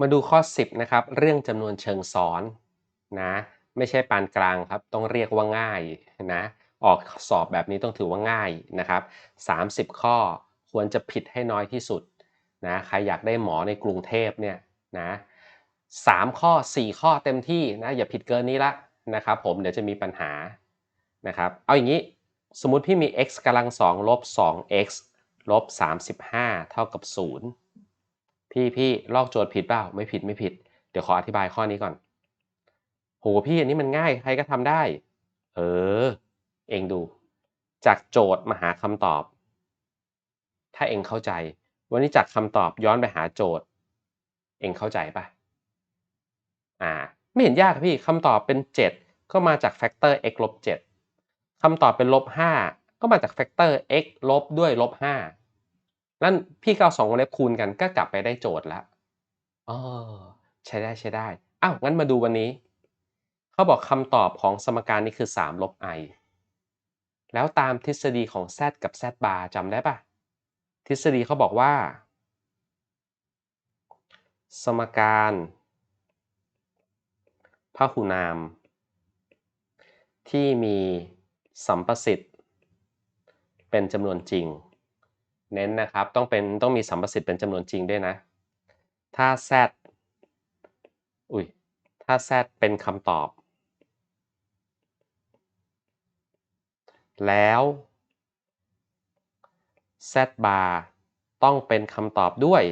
มาดูข้อ 10นะครับเรื่องจำนวนเชิงซ้อนนะไม่ใช่ปานกลางครับต้องเรียกว่าง่ายนะออกสอบแบบนี้ต้องถือว่าง่ายนะครับ30 ข้อควรจะผิดให้น้อยที่สุดนะใครอยากได้หมอในกรุงเทพเนี่ยนะสามข้อ 4 ข้อเต็มที่นะอย่าผิดเกินนี้ละนะครับผมเดี๋ยวจะมีปัญหานะครับเอาอย่างนี้สมมุติพี่มี x กำลัง2ลบ 2x ลบ 35 เท่ากับ 0 พี่พี่ลอกโจทย์ผิดเปล่าไม่ผิดไม่ผิด เดี๋ยวขออธิบายข้อนี้ก่อนโหพี่อันนี้มันง่ายใครก็ทำได้ เออ เองดู จากโจทย์มาหาคำตอบ ถ้าเองเข้าใจ วันนี้จากคำตอบย้อนไปหาโจทย์ เองเข้าใจปะอ่า ไม่เห็นยากพี่คำตอบเป็น 7 ก็มาจากแฟกเตอร์ x ลบ7คำตอบเป็นลบ5ก็มาจากแฟกเตอร์ x ลบด้วยลบ5 นั่นพี่ก็เอาสองวงเล็บคูณกันก็กลับไปได้โจทย์แล้วอ๋อใช้ได้ใช้ได้อ้าวงั้นมาดูวันนี้ เขาบอกคำตอบของสมการนี้คือ3ลบ i แล้วตามทฤษฎีของ z กับ z bar จำได้ปะทฤษฎีเขาบอกว่า สมการพหุนาม ที่มีสัมประสิทธิ์เป็นจำนวนจริง เน้นนะครับต้องเป็นต้องมีสัมประสิทธิ์เป็นจำนวนจริงด้วยนะ ถ้า z อุ้ยถ้า z เป็นคำตอบ แล้ว z bar ต้องเป็นคำตอบด้วย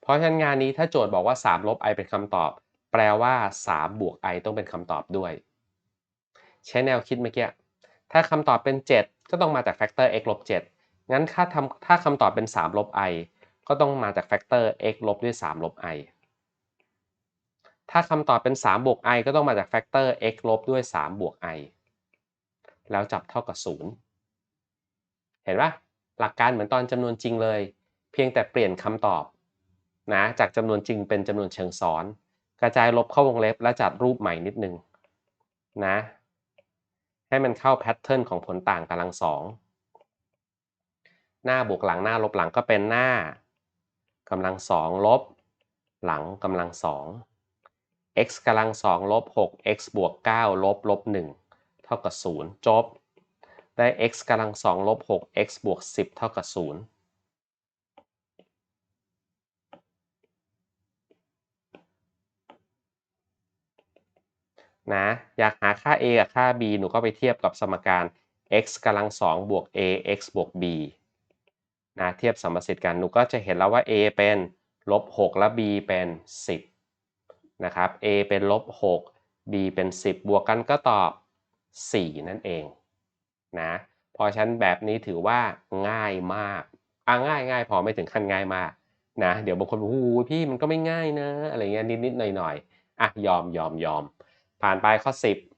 เพราะฉะนั้นงานนี้ถ้าโจทย์บอกว่า 3 ลบ i เป็นคำตอบ แปลว่า 3 บวก i ต้องเป็นคำตอบด้วย ใช้แนวคิดเมื่อกี้ ถ้าคำตอบเป็น 7 ก็ต้องมาจากแฟกเตอร์ x ลบ7งั้นถ้าทำถ้าคำตอบเป็น 3 ลบ i ก็ต้องมาจากแฟกเตอร์ x ลบด้วย 3 ลบ i ถ้าคำตอบเป็น 3 บวก i ก็ต้องมาจากแฟกเตอร์ x ลบด้วย 3 บวก i แล้วจับเท่ากับ 0 เห็นปะหลักการเหมือนตอนจำนวนจริงเลย เพียงแต่เปลี่ยนคำตอบนะจากจำนวนจริงเป็นจำนวนเชิงซ้อน กระจายลบเข้าวงเล็บและจัดรูปใหม่นิดนึงนะ ให้มันเข้าแพทเทิร์นของผลต่างกำลังสองหน้าบวกหลังหน้าลบหลังก็เป็นหน้ากำลังสองลบ หลังกำลังสอง x กำลังสองลบ6 x บวก9ลบลบ1เท่ากับ0จบ ได้ x กำลังสองลบ6 x บวก10 เท่ากับ0 นะ อยากหาค่า a กับค่า b หนูก็ไปเทียบกับสมการ x กำลัง2บวก a x บวก b นะเทียบสมประสิทธิ์กันหนูก็จะเห็นแล้วว่า a เป็นลบ6และ b เป็น 10นะครับ a เป็นลบ6 b เป็น 10 บวกกันก็ตอบ 4 นั่นเองนะพราะฉะนั้นแบบนี้ถือว่าง่ายมากอะง่ายง่ายพอไม่ถึงขั้นง่ายมากนะเดี๋ยวบางคนบอกโอ้พี่มันก็ไม่ง่ายนะอะไรเงี้ยนิดนิดหน่อยหน่อยอะยอมยอมยอม ผ่านไปข้อ10